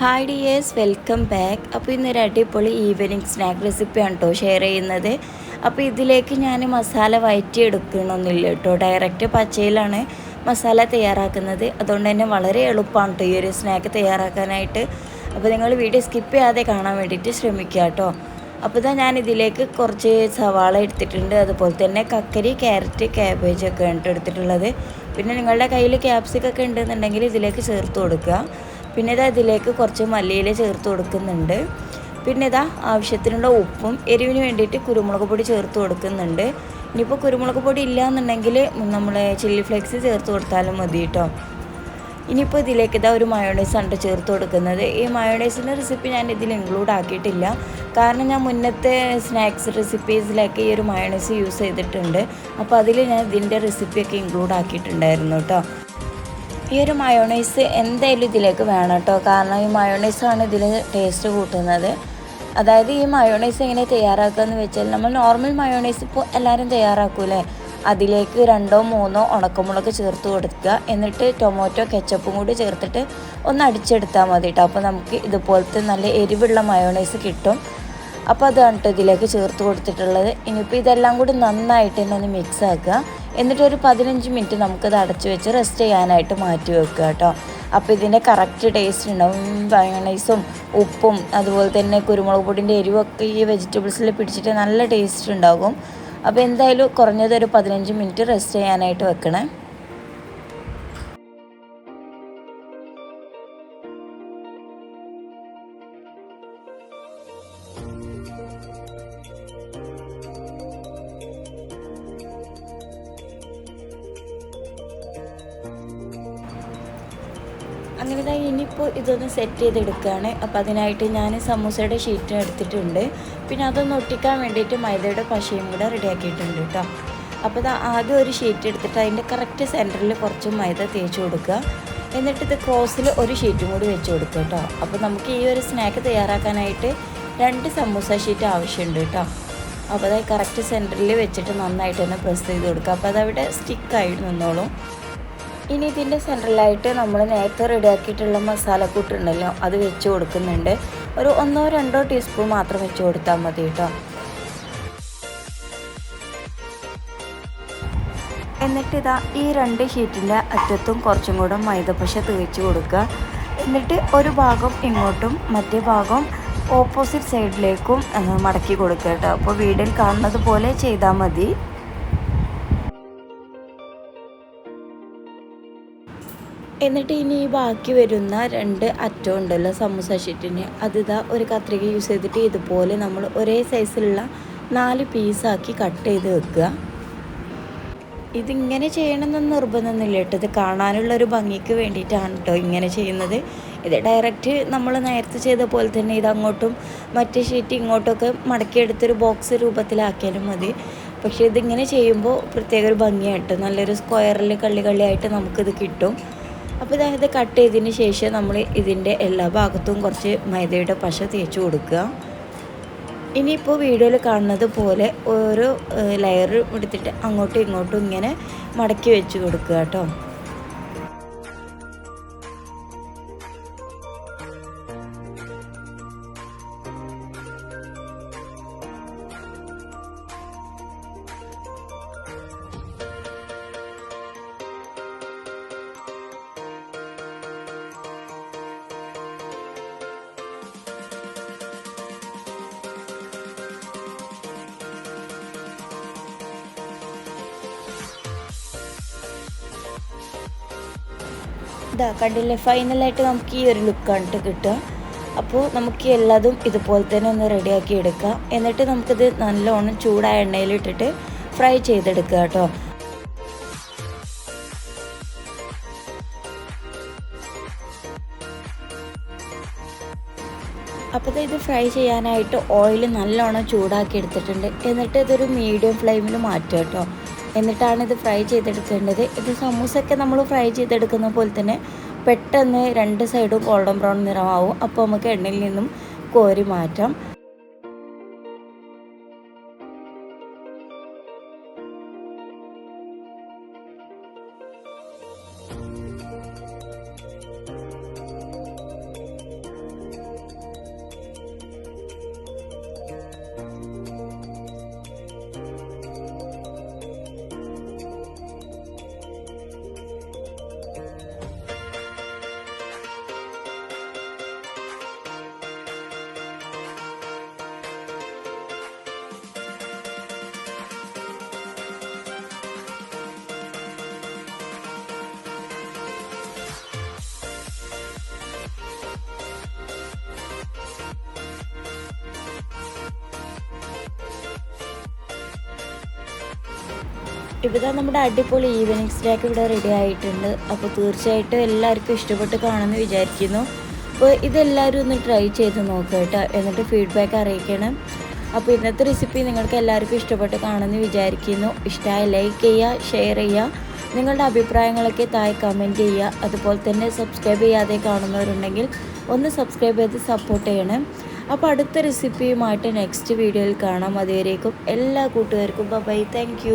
Hi dears welcome back അപ്പോൾ ഇന്നൊരു അടിപൊളി ഈവനിങ് സ്നാക്ക് റെസിപ്പിയാണ് കേട്ടോ ഷെയർ ചെയ്യുന്നത്. അപ്പോൾ ഇതിലേക്ക് ഞാൻ മസാല വയറ്റി എടുക്കണമെന്നില്ല കേട്ടോ ഡയറക്റ്റ് പച്ചയിലാണ് മസാല തയ്യാറാക്കുന്നത്. അതുകൊണ്ട് തന്നെ വളരെ എളുപ്പമാണ് കേട്ടോ ഈ ഒരു സ്നാക്ക് തയ്യാറാക്കാനായിട്ട്. അപ്പോൾ നിങ്ങൾ വീഡിയോ സ്കിപ്പ് ചെയ്യാതെ കാണാൻ വേണ്ടിയിട്ട് ശ്രമിക്കുക കേട്ടോ അപ്പോൾ ഇതാ ഞാൻ ഇതിലേക്ക് കുറച്ച് സവാള എടുത്തിട്ടുണ്ട്. അതുപോലെ തന്നെ കക്കരി ക്യാരറ്റ് ക്യാബേജ് ഒക്കെ ആണ് എടുത്തിട്ടുള്ളത്. പിന്നെ നിങ്ങളുടെ കയ്യിൽ ക്യാപ്സിക്കൊക്കെ ഉണ്ടെന്നുണ്ടെങ്കിൽ ഇതിലേക്ക് ചേർത്ത് കൊടുക്കുക. പിന്നെ ഇതാ ഇതിലേക്ക് കുറച്ച് മല്ലിയില ചേർത്ത് കൊടുക്കുന്നുണ്ട്. പിന്നെ ഇതാ ആവശ്യത്തിനുള്ള ഉപ്പും എരിവിന് വേണ്ടിയിട്ട് കുരുമുളക് പൊടി ചേർത്ത് കൊടുക്കുന്നുണ്ട്. ഇനിയിപ്പോൾ കുരുമുളക് പൊടി ഇല്ല എന്നുണ്ടെങ്കിൽ നമ്മൾ ചില്ലി ഫ്ലേക്സ് ചേർത്ത് കൊടുത്താലും മതി കേട്ടോ ഇനിയിപ്പോൾ ഇതിലേക്ക് ഇതാ ഒരു മയോണൈസ് ആണ് ചേർത്ത് കൊടുക്കുന്നത്. ഈ മയോണൈസിന്റെ റെസിപ്പി ഞാൻ ഇതിൽ ഇൻക്ലൂഡ് ആക്കിയിട്ടില്ല. കാരണം ഞാൻ മുന്നത്തെ സ്നാക്സ് റെസിപ്പീസിലൊക്കെ ഈ ഒരു മയോണൈസ് യൂസ് ചെയ്തിട്ടുണ്ട്. അപ്പോൾ അതിൽ ഞാൻ ഇതിന്റെ റെസിപ്പിയൊക്കെ ഇൻക്ലൂഡ് ആക്കിയിട്ടുണ്ടായിരുന്നു കേട്ടോ ഈ ഒരു മയോണൈസ് എന്തായാലും ഇതിലേക്ക് വേണം കേട്ടോ. കാരണം ഈ മയോണൈസാണ് ഇതിൽ ടേസ്റ്റ് കൂട്ടുന്നത്. അതായത് ഈ മയോണൈസ് എങ്ങനെ തയ്യാറാക്കുക എന്ന് വെച്ചാൽ നമ്മൾ നോർമൽ മയോണൈസ് ഇപ്പോൾ എല്ലാവരും തയ്യാറാക്കൂലേ? അതിലേക്ക് രണ്ടോ മൂന്നോ ഉണക്കമുളക് ചേർത്ത് കൊടുക്കുക. എന്നിട്ട് ടൊമാറ്റോ കെച്ചപ്പും കൂടി ചേർത്തിട്ട് ഒന്ന് അടിച്ചെടുത്താൽ മതി കേട്ടോ. അപ്പോൾ നമുക്ക് ഇതുപോലത്തെ നല്ല എരിവുള്ള മയോണൈസ് കിട്ടും. അപ്പോൾ അതാണ് കേട്ടോ ഇതിലേക്ക് ചേർത്ത് കൊടുത്തിട്ടുള്ളത്. ഇനിയിപ്പോൾ ഇതെല്ലാം കൂടി നന്നായിട്ട് തന്നെ ഒന്ന് മിക്സ് ആക്കുക. എന്നിട്ട് ഒരു പതിനഞ്ച് മിനിറ്റ് നമുക്കത് അടച്ച് വെച്ച് റെസ്റ്റ് ചെയ്യാനായിട്ട് മാറ്റി വെക്കുക കേട്ടോ. അപ്പോൾ ഇതിന്റെ കറക്റ്റ് ടേസ്റ്റ് ഉണ്ടാവും. മയണൈസും ഉപ്പും അതുപോലെ തന്നെ കുരുമുളക് പൊടിന്റെ എരിവൊക്കെ ഈ വെജിറ്റബിൾസിൽ പിടിച്ചിട്ട് നല്ല ടേസ്റ്റ് ഉണ്ടാകും. അപ്പോൾ എന്തായാലും കുറഞ്ഞത് ഒരു പതിനഞ്ച് മിനിറ്റ് റെസ്റ്റ് ചെയ്യാനായിട്ട് വെക്കണേ. അങ്ങനെ ഞാൻ ഇനിയിപ്പോൾ ഇതൊന്ന് സെറ്റ് ചെയ്തെടുക്കുകയാണ് അപ്പോൾ അതിനായിട്ട് ഞാൻ സമൂസയുടെ ഷീറ്റ് എടുത്തിട്ടുണ്ട്. പിന്നെ അതൊന്ന് ഒട്ടിക്കാൻ വേണ്ടിയിട്ട് മൈദയുടെ പശയും കൂടെ റെഡിയാക്കിയിട്ടുണ്ട് കേട്ടോ അപ്പോൾ ഇത് ആദ്യം ഒരു ഷീറ്റ് എടുത്തിട്ട് അതിന്റെ കറക്റ്റ് സെന്ററിൽ കുറച്ച് മൈദ തേച്ച് കൊടുക്കുക. എന്നിട്ട് ഇത് ക്രോസിൽ ഒരു ഷീറ്റും കൂടി വെച്ച് കൊടുക്കുക കേട്ടോ അപ്പോൾ നമുക്ക് ഈ ഒരു സ്നാക്ക് തയ്യാറാക്കാനായിട്ട് രണ്ട് സമൂസ ഷീറ്റ് ആവശ്യമുണ്ട് കേട്ടോ അപ്പോൾ അത് കറക്റ്റ് സെന്ററിൽ വെച്ചിട്ട് നന്നായിട്ട് തന്നെ പ്രസ് ചെയ്ത് കൊടുക്കുക. അപ്പോൾ അതവിടെ സ്റ്റിക്കായി നിന്നോളും. ഇനി ഇതിന്റെ സെൻട്രലായിട്ട് നമ്മൾ നേരത്തെ റെഡിയാക്കിയിട്ടുള്ള മസാലക്കൂട്ടുണ്ടല്ലോ അത് വെച്ച് കൊടുക്കുന്നുണ്ട്. ഒരു ഒന്നോ രണ്ടോ ടീസ്പൂൺ മാത്രം വെച്ച് കൊടുത്താൽ മതി കേട്ടോ. എന്നിട്ട് ഇതാ ഈ രണ്ട് ഷീറ്റിന്റെ അറ്റത്തും കുറച്ചും കൂടെ മൈദപ്പശ തേച്ച് കൊടുക്കുക. എന്നിട്ട് ഒരു ഭാഗം ഇങ്ങോട്ടും മറ്റേ ഭാഗം ഓപ്പോസിറ്റ് സൈഡിലേക്കും മടക്കി കൊടുക്കുക കേട്ടോ. അപ്പോൾ വീടിൽ കാണുന്നത് പോലെ ചെയ്താൽ മതി. എന്നിട്ട് ഇനി ഈ ബാക്കി വരുന്ന രണ്ട് അറ്റം ഉണ്ടല്ലോ സമൂസ ഷീറ്റിന്. അതിതാ ഒരു കത്രിക യൂസ് ചെയ്തിട്ട് ഇതുപോലെ നമ്മൾ ഒരേ സൈസിലുള്ള നാല് പീസാക്കി കട്ട് ചെയ്ത് വെക്കുക. ഇതിങ്ങനെ ചെയ്യണമെന്ന് നിർബന്ധമൊന്നുമില്ല കേട്ടോ. ഇത് കാണാനുള്ള ഒരു ഭംഗിക്ക് വേണ്ടിയിട്ടാണ് കേട്ടോ ഇങ്ങനെ ചെയ്യുന്നത്. ഇത് ഡയറക്റ്റ് നമ്മൾ നേരത്തെ ചെയ്ത പോലെ തന്നെ ഇത് അങ്ങോട്ടും മറ്റേ ഷീറ്റ് ഇങ്ങോട്ടൊക്കെ മടക്കിയെടുത്തൊരു ബോക്സ് രൂപത്തിലാക്കിയാലും മതി. പക്ഷേ ഇതിങ്ങനെ ചെയ്യുമ്പോൾ പ്രത്യേക ഒരു ഭംഗിയായിട്ട് നല്ലൊരു സ്ക്വയറിൽ കള്ളി കള്ളിയായിട്ട് നമുക്കിത് കിട്ടും. അപ്പോൾ ഇതായത് കട്ട് ചെയ്തതിന് ശേഷം നമ്മൾ ഇതിന്റെ എല്ലാ ഭാഗത്തും കുറച്ച് മൈദയുടെ പശ തേച്ച് കൊടുക്കുക. ഇനിയിപ്പോൾ വീഡിയോയിൽ കാണുന്നത് പോലെ ഓരോ ലെയർ എടുത്തിട്ട് അങ്ങോട്ടും ഇങ്ങോട്ടും ഇങ്ങനെ മടക്കി വെച്ച് കൊടുക്കുക കേട്ടോ. ഇതാ കണ്ടില്ലേ? ഫൈനലായിട്ട് നമുക്ക് ഈ ഒരു ലുക്കാണ് കിട്ടുക. അപ്പോൾ നമുക്ക് എല്ലാതും ഇതുപോലെ തന്നെ ഒന്ന് റെഡിയാക്കി എടുക്കാം. എന്നിട്ട് നമുക്കിത് നല്ലോണം ചൂടായ എണ്ണയിലിട്ടിട്ട് ഫ്രൈ ചെയ്തെടുക്കുക കേട്ടോ. അപ്പോൾ ഇത് ഫ്രൈ ചെയ്യാനായിട്ട് ഓയിൽ നല്ലോണം ചൂടാക്കി എടുത്തിട്ടുണ്ട്. എന്നിട്ട് ഇതൊരു മീഡിയം ഫ്ലെയിമിൽ മാറ്റുക കേട്ടോ. എന്നിട്ടാണ് ഇത് ഫ്രൈ ചെയ്തെടുക്കേണ്ടത്. ഇത് സമൂസയൊക്കെ നമ്മൾ ഫ്രൈ ചെയ്തെടുക്കുന്ന പോലെ തന്നെ പെട്ടെന്ന് രണ്ട് സൈഡും ഗോൾഡൻ ബ്രൗൺ നിറമാവും. അപ്പോൾ നമുക്ക് എണ്ണയിൽ നിന്നും കോരി മാറ്റാം. ഇവിടെ നമ്മുടെ അടിപൊളി ഈവനിങ് സ്നാക്ക് ഇവിടെ റെഡി ആയിട്ടുണ്ട്. അപ്പോൾ തീർച്ചയായിട്ടും എല്ലാവർക്കും ഇഷ്ടപ്പെട്ട് കാണുമെന്ന് വിചാരിക്കുന്നു. അപ്പോൾ ഇതെല്ലാവരും ഒന്ന് ട്രൈ ചെയ്ത് നോക്കുക കേട്ടോ. എന്നിട്ട് ഫീഡ്ബാക്ക് അറിയിക്കണം. അപ്പോൾ ഇന്നത്തെ റെസിപ്പി നിങ്ങൾക്ക് എല്ലാവർക്കും ഇഷ്ടപ്പെട്ട് കാണുമെന്ന് വിചാരിക്കുന്നു. ഇഷ്ടമായ ലൈക്ക് ചെയ്യുക ഷെയർ ചെയ്യുക. നിങ്ങളുടെ അഭിപ്രായങ്ങളൊക്കെ താഴെ കമന്റ് ചെയ്യുക. അതുപോലെ തന്നെ സബ്സ്ക്രൈബ് ചെയ്യാതെ കാണുന്നവരുണ്ടെങ്കിൽ ഒന്ന് സബ്സ്ക്രൈബ് ചെയ്ത് സപ്പോർട്ട് ചെയ്യണം. അപ്പോൾ അടുത്ത റെസിപ്പിയുമായിട്ട് നെക്സ്റ്റ് വീഡിയോയിൽ കാണാം. അതുവരേക്കും എല്ലാ കൂട്ടുകാർക്കും ബൈ താങ്ക്